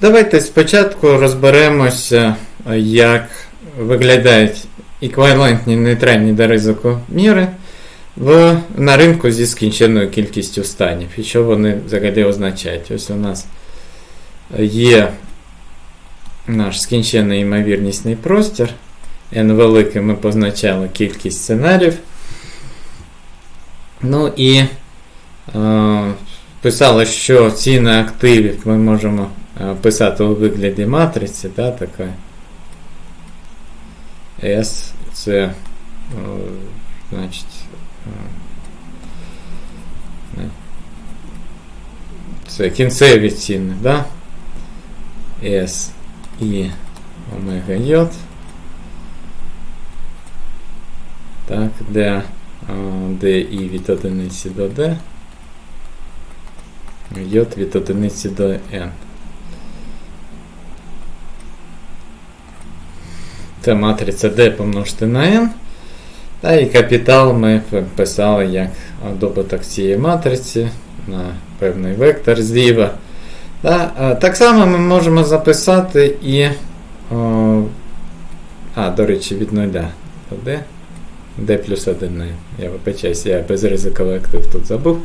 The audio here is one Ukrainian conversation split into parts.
Давайте спочатку розберемося, як виглядають еквівалентні нейтральні до ризику міри в, на ринку зі скінченою кількістю станів. І що вони взагалі означають? Ось у нас є наш скінчений ймовірнісний простір. N великий ми позначали кількість сценаріїв. Ну і е, писали, що ціни активів ми можемо писати у вигляді матриці, да, така. S це е, значить. е, Це кінцеві ціни, да? S і омега J. Так, де, е, де і від одиниці до D. J від одиниці до N. Це матриця D помножити на N. Та і капітал ми писали як добуток цієї матриці на певний вектор зліва. Та, так само ми можемо записати і. О, а, до речі, від 0 до D. D плюс 1. Я вибачаюсь, я безризиковий актив тут забув.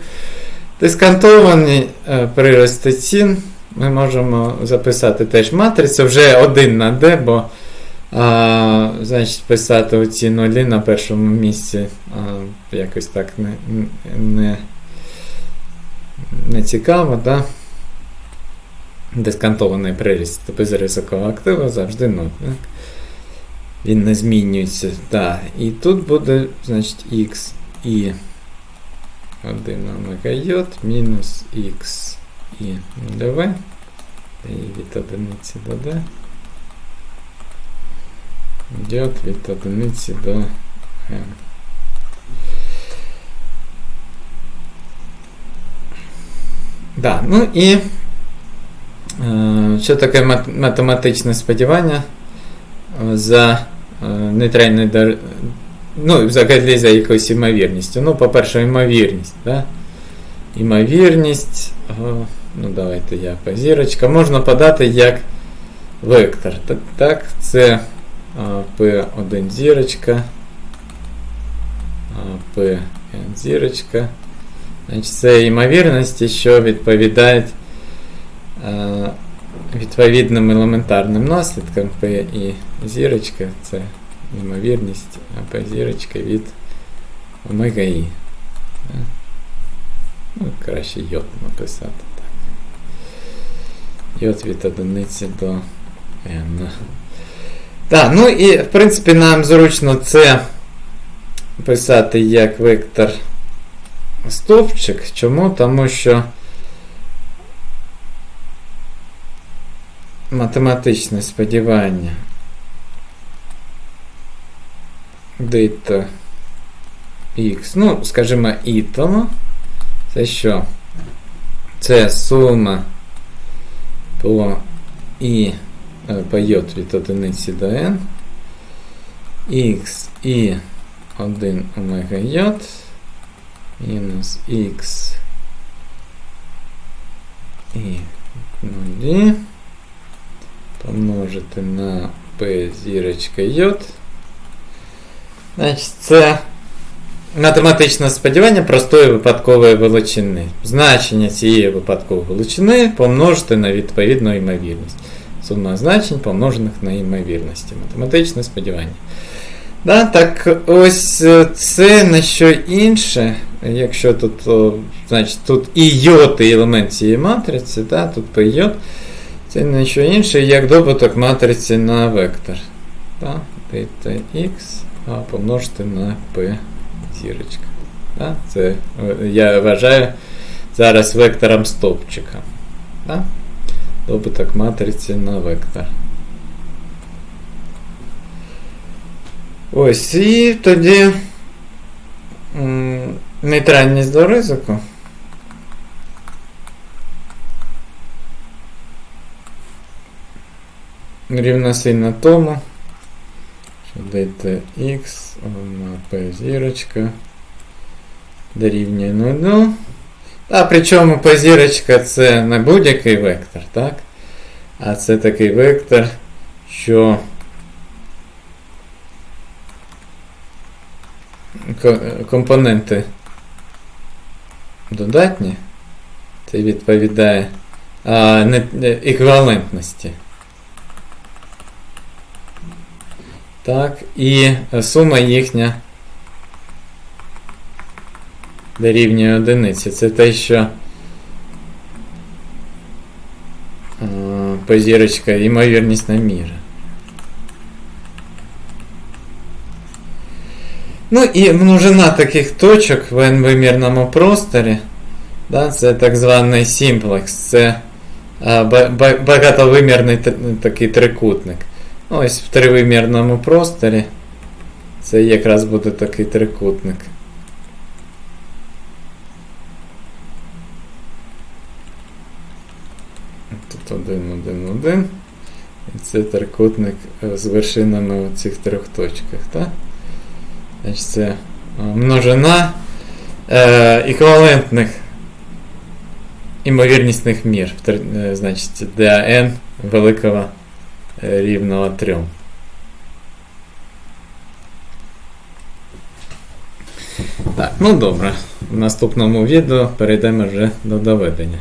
Дисконтовані е, прирости цін. Ми можемо записати теж матрицю вже 1 на D, бо а, значить, писати оці нулі на першому місці а, якось так не, не, не цікаво, да? Дисконтований приріст безризикового активу завжди 0. Так? Він не змінюється. Да. І тут буде, значить, x і 1 омега j мінус x і нульове. І від одиниці до d. J від одиниці до m. Да, ну і е, що таке математичне сподівання е, за е, нейтральною дар... Ну, взагалі за якоюсь імовірністю. Ну, по-перше, імовірність. Да? Імовірність. Ну, давайте я по зірочка. Можна подати як вектор. Так, це P1 зірочка. P зірочка. Значить, це ймовірності, що відповідають відповідним елементарним наслідкам P і зірочка. Це ймовірність P зірочка від омега І. Е. Ну, краще йод написати так. Йод від одиниці до n. Так, ну і в принципі нам зручно це писати як вектор стовпчик. Чому? Тому що математичне сподівання дата x, ну, скажімо, ітому. Це що? Це сума по і по j від одиниці до n. x і 1 омега j мінус x і 0 помножити на p зірочка j. Значить, це математичне сподівання простої випадкової величини. Значення цієї випадкової величини помножити на відповідну ймовірність. Сума значень помножених на ймовірності. Математичне сподівання. Да, так ось е, це не що інше. Якщо тут, о, значить, тут і і елемент цієї матриці, да, тут по йод, це не що інше, як добуток матриці на вектор. Да, x а помножити на p зірочка. Да, це е, я вважаю зараз вектором стовпчика. Да? Добуток матриці на вектор. Ось, і тоді нейтральність до ризику. Рівносильно тому, що дельта x p зірочка дорівнює 0. А причому p зірочка це не будь-який вектор, так? А це такий вектор, що компоненти додатні. Це відповідає а, не, еквівалентності. Так, і сума їхня дорівнює одиниці. Це те, що а, позірочка ймовірнісна міра. Ну і множина таких точок в n-вимірному просторі. Да, це так званий симплекс. Це а, ба- ба- багатовимірний такий трикутник. Ось в тривимірному просторі. Це якраз буде такий трикутник. Тут один, один, один. І це трикутник е, з вершинами у цих трьох точках. Так? Значить, це е, множина е, еквівалентних імовірнісних мір. Значить, для n великого рівного 3. Так, ну добре. В наступному відео перейдемо вже до доведення.